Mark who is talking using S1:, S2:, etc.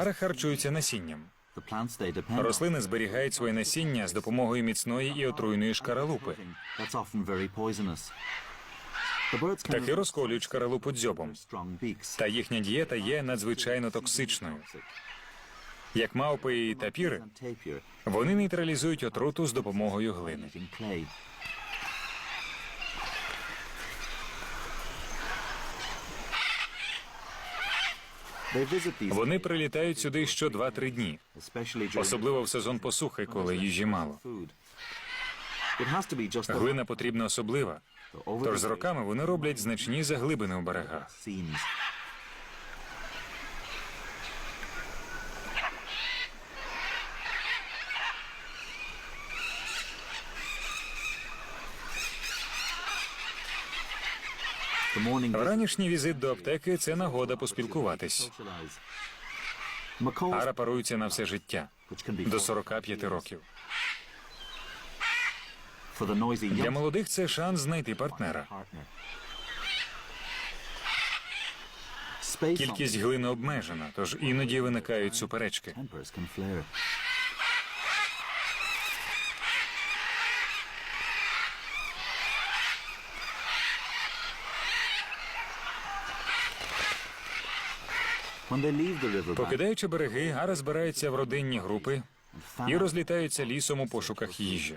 S1: Ари харчуються насінням. Рослини зберігають своє насіння з допомогою міцної і отруйної шкаралупи. Птахи розколюють шкаралупу дзьобом, та їхня дієта є надзвичайно токсичною. Як мавпи і тапіри, вони нейтралізують отруту з допомогою глини. Вони прилітають сюди що 2-3 дні, особливо в сезон посухи, коли їжі мало. Глина потрібна особлива, тож з роками вони роблять значні заглибини у берегах. Ранішній візит до аптеки це нагода поспілкуватись. Ара парується на все життя до
S2: fought
S1: 45 років. Для молодих це шанс знайти партнера. Кількість глини обмежена, тож іноді виникають суперечки. Покидаючи береги, Ара збирається в родинні групи і розлітаються лісом у пошуках їжі.